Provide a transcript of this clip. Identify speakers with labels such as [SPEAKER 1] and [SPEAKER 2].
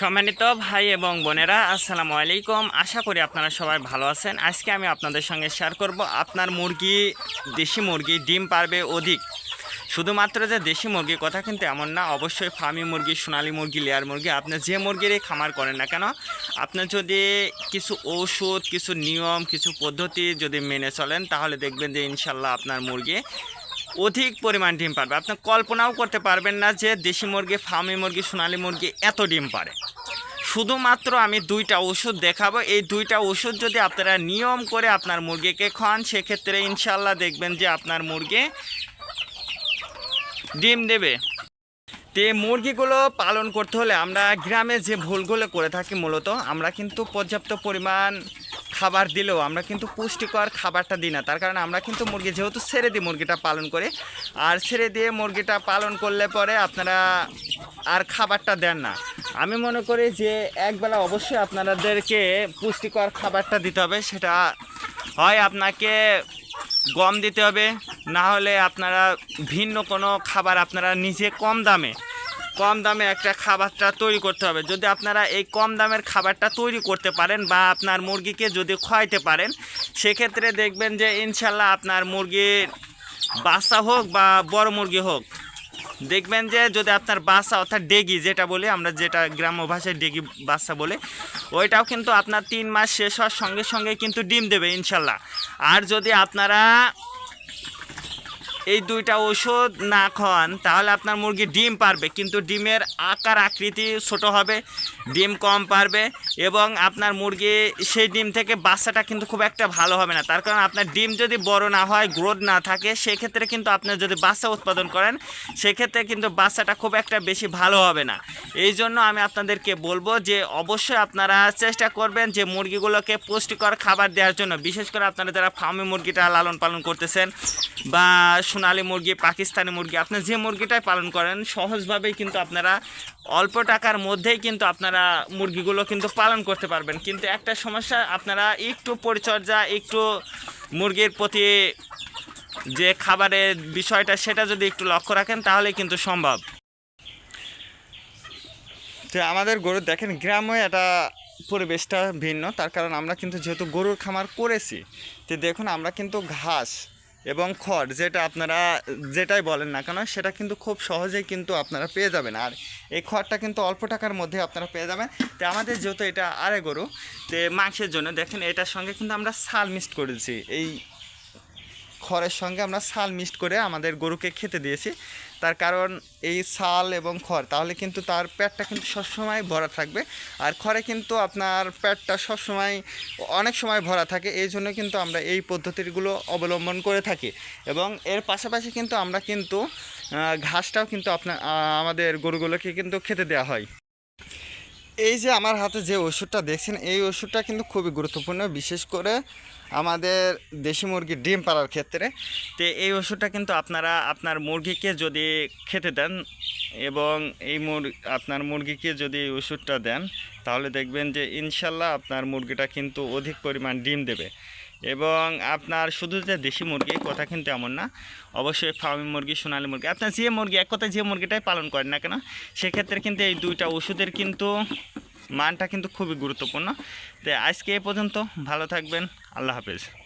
[SPEAKER 1] সম্মানিত ভাই এবং বোনেরা, আসসালামু আলাইকুম। আশা করি আপনারা সবাই ভালো আছেন। আজকে আমি আপনাদের সঙ্গে শেয়ার করব আপনার মুরগি, দেশি মুরগি ডিম পারবে অধিক। শুধুমাত্র যে দেশি মুরগির কথা কিন্তু এমন না, অবশ্যই ফার্মি মুরগি, সোনালী মুরগি, লেয়ার মুরগি, আপনি যে মুরগিরই খামার করেন না কেন, আপনি যদি কিছু ঔষধ, কিছু নিয়ম, কিছু পদ্ধতি যদি মেনে চলেন, তাহলে দেখবেন যে ইনশাল্লাহ আপনার মুরগি অধিক পরিমাণ ডিম পারবে। আপনি কল্পনাও করতে পারবেন না যে দেশি মুরগি, ফার্মি মুরগি, সোনালী মুরগি এত ডিম পারে। শুধুমাত্র আমি দুইটা ওষুধ দেখাবো। এই দুইটা ওষুধ যদি আপনারা নিয়ম করে আপনার মুরগিকে খাওয়ান সেক্ষেত্রে ইনশাল্লাহ দেখবেন যে আপনার মুরগি ডিম দেবে। তে মুরগিগুলো পালন করতে হলে আমরা গ্রামে যে ভুলগুলো করে থাকি মূলত, আমরা কিন্তু পর্যাপ্ত পরিমাণ খাবার দিলেও আমরা কিন্তু পুষ্টিকর খাবারটা দিই না। তার কারণে আমরা কিন্তু মুরগি যেহেতু ছেড়ে দিই মুরগিটা পালন করে। আর ছেড়ে দিয়ে মুরগিটা পালন করলে পরে আপনারা আর খাবারটা দেন না। আমি মনে করি যে একবেলা অবশ্যই আপনাদেরকে পুষ্টিকর খাবারটা দিতে হবে। সেটা হয় আপনাকে গম দিতে হবে। না হলে আপনারা ভিন্ন কোনো খাবার আপনারা নিজে কম দামে কম দামে একটা খাবারটা তৈরি করতে হবে। যদি আপনারা এই কম দামের খাবারটা তৈরি করতে পারেন বা আপনার মুরগিকে যদি খাওয়াইতে পারেন, সেক্ষেত্রে দেখবেন যে ইনশাল্লাহ আপনার মুরগির বাচ্চা হোক বা বড় মুরগি হোক, দেখবেন যে যদি আপনার বাচ্চা অর্থাৎ ডেগি যেটা বলি আমরা যেটা গ্রাম্য ভাষায় ডেগি বাচ্চা বলে, ওইটাও কিন্তু আপনার তিন মাস শেষ হওয়ার সঙ্গে সঙ্গে কিন্তু ডিম দেবে ইনশাল্লাহ। আর যদি আপনারা এই দুইটা ওষুধ না খাওয়ান, তাহলে আপনার মুরগি ডিম পারবে। কিন্তু ডিমের আকার, আকৃতি ছোট হবে, ডিম কম পারবে এবং আপনার মুরগি সেই ডিম থেকে বাচ্চাটা কিন্তু খুব একটা ভালো হবে না। তার কারণ আপনার ডিম যদি বড় না হয়, গ্রোথ না থাকে, সেক্ষেত্রে কিন্তু আপনি যদি বাচ্চা উৎপাদন করেন, সেক্ষেত্রে কিন্তু বাচ্চাটা খুব একটা বেশি ভালো হবে না। এই জন্য আমি আপনাদেরকে বলব যে, অবশ্যই আপনারা চেষ্টা করবেন যে, মুরগিগুলোকে পুষ্টিকর খাবার দেওয়ার জন্য। বিশেষ করে আপনারা যারা ফার্মে মুরগিটা লালন পালন করতেছেন বা সোনালী মুরগি, পাকিস্তানি মুরগি আপনার যে মুরগিটাই পালন করেন, সহজভাবেই কিন্তু আপনারা অল্প টাকার মধ্যেই কিন্তু আপনারা মুরগিগুলো কিন্তু পালন করতে পারবেন। কিন্তু একটা সমস্যা, আপনারা একটু পরিচর্যা, একটু মুরগির প্রতি যে খাবারের বিষয়টা, সেটা যদি একটু লক্ষ্য রাখেন তাহলে কিন্তু সম্ভব। তো আমাদের গরু, দেখেন, গ্রামে এটা পরিবেশটা ভিন্ন, তার কারণ আমরা কিন্তু যেহেতু গরুর খামার করেছি, তো দেখুন, আমরা কিন্তু ঘাস এবং খড়, যেটা আপনারা, যেটাই বলেন না কেন, সেটা কিন্তু খুব সহজেই কিন্তু আপনারা পেয়ে যাবেন। আর এই খড়টা কিন্তু অল্প টাকার মধ্যে আপনারা পেয়ে যাবেন। তো আমাদের যেহেতু এটা আরে গরু, তো মাংসের জন্য দেখেন এটার সঙ্গে কিন্তু আমরা সাল মিক্সড করেছি। এই খড়ের সঙ্গে আমরা সাল মিক্সড করে আমাদের গরুকে খেতে দিয়েছি। তার কারণ এই সাল এবং খড়, তাহলে কিন্তু তার পেটটা কিন্তু সবসময় ভরা থাকবে। আর খড়ে কিন্তু আপনার পেটটা সবসময়, অনেক সময় ভরা থাকে। এই জন্য কিন্তু আমরা এই পদ্ধতিগুলো অবলম্বন করে থাকি। এবং এর পাশাপাশি কিন্তু আমরা কিন্তু ঘাসটাও কিন্তু আপনার আমাদের গরুগুলোকে কিন্তু খেতে দেওয়া হয়। এই যে আমার হাতে যে ওষুধটা দেখছেন, এই ওষুধটা কিন্তু খুবই গুরুত্বপূর্ণ, বিশেষ করে আমাদের দেশি মুরগির ডিম পাড়ার ক্ষেত্রে। তো এই ওষুধটা কিন্তু আপনারা, আপনার মুরগিকে যদি খেতে দেন এবং এই মুর, আপনার মুরগিকে যদি এই ওষুধটা দেন, তাহলে দেখবেন যে ইনশাল্লাহ আপনার মুরগিটা কিন্তু অধিক পরিমাণ ডিম দেবে। এবং আপনার শুধু যে দেশি মুরগি কথা কিন্তু এমন না। অবশ্যই ফার্মি মুরগি, সোনালী মুরগি আপনার যে মুরগি, এক কথা যে মুরগিটাই পালন করেন না কেন, সেক্ষেত্রে কিন্তু এই দুইটা ওষুধের কিন্তু মানটা কিন্তু খুবই গুরুত্বপূর্ণ। তো আজকে এ পর্যন্ত, ভালো থাকবেন, আল্লাহ হাফেজ।